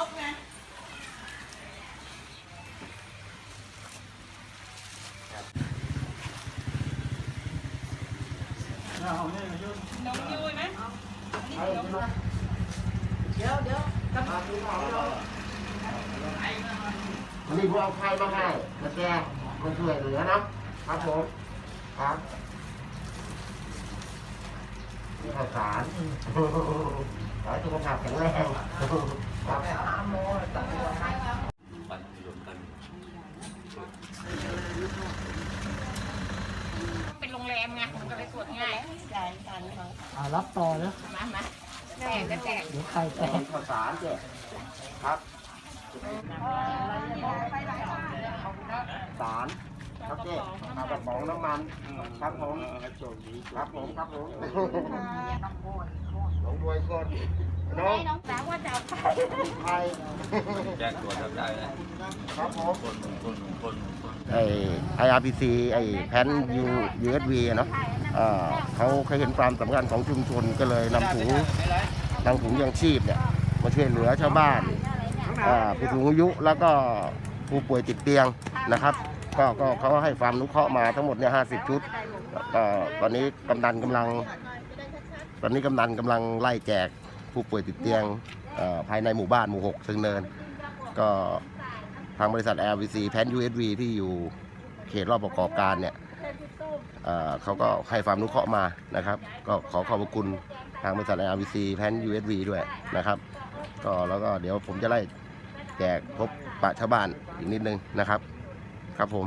mốt nha. Đúng vui má. Đúng vui Dạ, dạ Cảm ơn Đi vô ông khai mang hai Mà xe Con cười người đó lắm. Tám bốn Tám Đi hải sản. Đó cho con học chẳng leo มไงมันก็เลยตรวจง่ายใหญ่กันเขาอ่ารับต่อแล้วมามาแตกก็แตกเดี๋ยวใครแตกข้าวสารเจ๊ครับสารครับเจ๊ครับกระป๋องน้ำมัน ครับผม ครับผม ครับผม หลงรวยก่อนน้องน้องสาวว่าจะเอาไปไทยแจ้งตัวจำได้นะครับผมคนคนคนคนไอ IRPC ไอแพน U USB อะเนาะอ่าเขาเคยเห็นความสำคัญของชุมชนก็เลยนำถุงนำถุงยังชีพเนี่ยมาช่วยเหลือชาวบ้านอ่าผู้สูงอายุแล้วก็ผู้ป่วยติดเตียงนะครับ ก็ก็เขาให้ความอนุเคราะห์มาทั้งหมดเนี่ยห้าสิบชุดก็ตอนนี้กำนันกำลัง ตอนนี้กำนันกำลังไล่แจกผู้ป่วยติดเตียงภายในหมู่บ้านหมู่หกซึ่งเนิน ก็ทางบริษัท LVC แพน USB ที่อยู่เขตรอบประกอบการเนี่ยเเขาก็ให้ความอนุเคราะห์มานะครับ ก็ขอขอบพระคุณทางบริษัท LVC แพน USB ด้วยนะครับ ก็แล้วก็เดี๋ยวผมจะไล่แจกพบปะชาวบ้านอีกนิดนึงนะครับ ครับผม